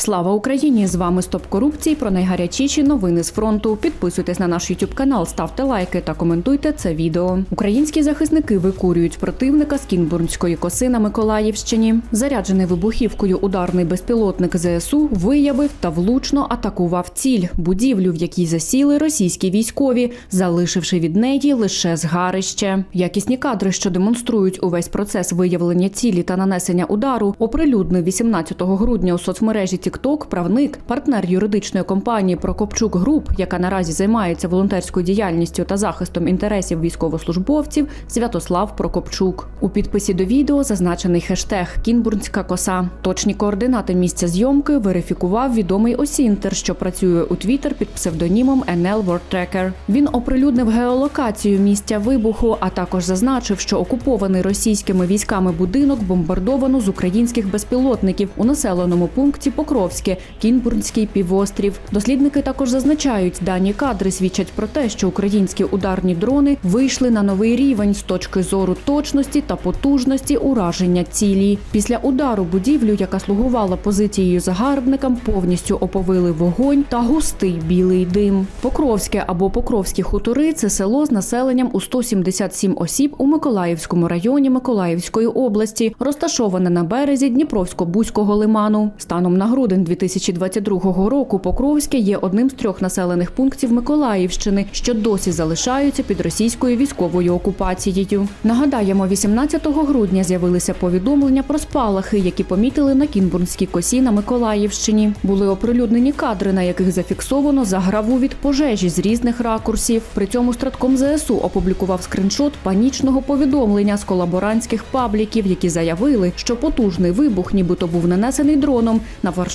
Слава Україні! З вами Стоп корупції про найгарячіші новини з фронту. Підписуйтесь на наш YouTube канал, ставте лайки та коментуйте це відео. Українські захисники викурюють противника з Кінбурнської коси на Миколаївщині. Заряджений вибухівкою ударний безпілотник ЗСУ виявив та влучно атакував ціль будівлю, в якій засіли російські військові, залишивши від неї лише згарище. Якісні кадри, що демонструють увесь процес виявлення цілі та нанесення удару, оприлюднив 18 грудня у соцмережі TikTok правник, партнер юридичної компанії Прокопчук Груп, яка наразі займається волонтерською діяльністю та захистом інтересів військовослужбовців, Святослав Прокопчук. У підписі до відео зазначений хештег Кінбурнська коса. Точні координати місця зйомки верифікував відомий Осінтер, що працює у Твіттер під псевдонімом NL World Tracker. Він оприлюднив геолокацію місця вибуху, а також зазначив, що окупований російськими військами будинок бомбардовано з українських безпілотників у населеному пункті Покровське, Кінбурнський півострів. Дослідники також зазначають, дані кадри свідчать про те, що українські ударні дрони вийшли на новий рівень з точки зору точності та потужності ураження цілі. Після удару будівлю, яка слугувала позицією загарбникам, повністю оповили вогонь та густий білий дим. Покровське або Покровські хутори це село з населенням у 177 осіб у Миколаївському районі Миколаївської області, розташоване на березі Дніпровсько-Бузького лиману. Станом на грудень 2022 року Покровське є одним з трьох населених пунктів Миколаївщини, що досі залишаються під російською військовою окупацією. Нагадаємо, 18 грудня з'явилися повідомлення про спалахи, які помітили на Кінбурнській косі на Миколаївщині. Були оприлюднені кадри, на яких зафіксовано заграву від пожежі з різних ракурсів. При цьому Стратком ЗСУ опублікував скриншот панічного повідомлення з колаборантських пабліків, які заявили, що потужний вибух, нібито був нанесений дроном,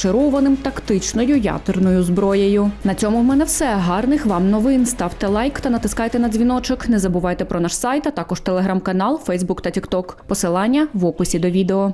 нафаршированим тактичною ядерною зброєю. На цьому в мене все. Гарних вам новин. Ставте лайк та натискайте на дзвіночок. Не забувайте про наш сайт, а також телеграм-канал, Фейсбук та Тікток. Посилання в описі до відео.